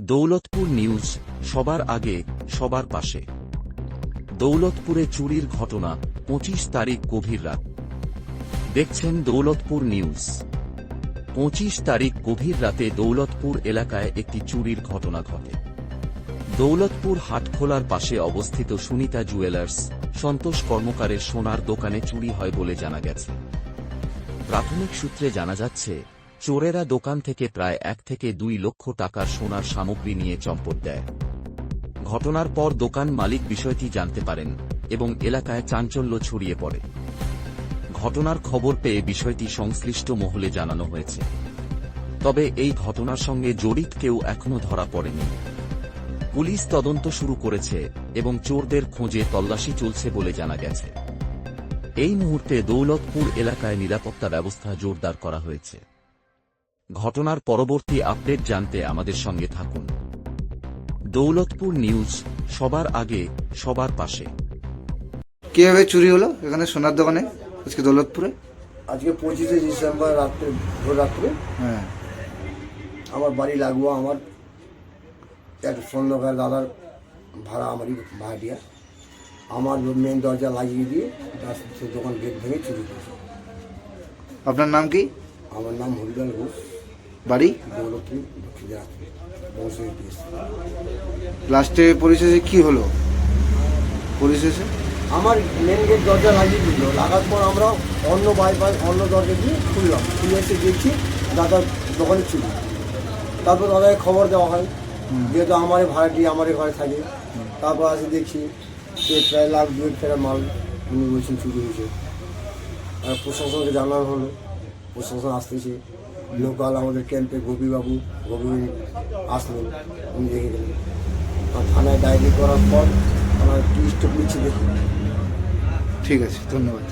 Daulatpur news, সবার আগে, সবার পাশে। দৌলতপুরে চুরির ঘটনা, পঁচিশ তারিখ গভীর রাত। দেখছেন দৌলতপুর নিউজ। পঁচিশ তারিখ গভীর রাতে দৌলতপুর এলাকায় একটি চুরির ঘটনা ঘটে। দৌলতপুর হাটখোলার পাশে অবস্থিত সুনিতা জুয়েলার্স, সন্তোষ কর্মকারের সোনার দোকানে চুরি হয় বলে জানা গেছে। প্রাথমিক সূত্রে জানা যাচ্ছে চোরেরা দোকান থেকে প্রায় এক থেকে দুই লক্ষ টাকার সোনার সামগ্রী নিয়ে চম্পট দেয়। ঘটনার পর দোকান মালিক বিষয়টি জানতে পারেন এবং এলাকায় চাঞ্চল্য ছড়িয়ে পড়ে। ঘটনার খবর পেয়ে বিষয়টি সংশ্লিষ্ট মহলে জানানো হয়েছে। তবে এই ঘটনার সঙ্গে জড়িত কেউ এখনও ধরা পড়েনি। পুলিশ তদন্ত শুরু করেছে এবং চোরদের খোঁজে তল্লাশি চলছে বলে জানা গেছে। এই মুহূর্তে দৌলতপুর এলাকায় নিরাপত্তা ব্যবস্থা জোরদার করা হয়েছে। ঘটনার পরবর্তী আপডেট জানতে আমাদের সঙ্গে থাকুন। দৌলতপুর নিউজ সবার আগে সবার পাশে। কীভাবে চুরি হলো? এখানে সোনার দোকানে আজকে দৌলতপুরে? আজকে পঁচিশে ডিসেম্বর রাত্রে ভোর রাত্রে। হ্যাঁ। আমার বাড়ি লাগবো আমার এক স্বর্ণকার দাদার ভাড়া আমারই ভাড়াটিয়া। আমার মেন দরজা লাগিয়ে দিয়ে তার সে দোকান গেট ভেঙে চুরি করেছে আপনার নাম কি? আমার নাম হরিলাল ঘোষ। বাড়ি? লাস্টে পরিশেষে কি হলো? পরিশেষে? আমার মেন গেট দরজা লাগিয়ে দিল। লাগার পর আমরা অন্য বাইপাস অন্য দরজা দিয়ে খুললাম। খুলে এসে দেখছি দাদার দোকানে চুরি তারপর দাদাকে খবর দেওয়া হয়। যেহেতু আমারে ভাড়াটি আমারে ঘরে থাকে। তারপর আসে দেখছি যে প্রায় লাখ দুয়েক ফেরা মাল উনি বলছেন চুরি হয়েছে। আর প্রশাসনকে জানানো হলো। প্রশাসন আসতেছে। লোকাল আমাদের ক্যাম্পে গোপীবাবু, গোপী আসলেন উনি দেখে গেলেন। আর থানায় ডায়েরি করার পর আমার স্টেপ নিচ্ছে দেখুন ঠিক আছে, ধন্যবাদ।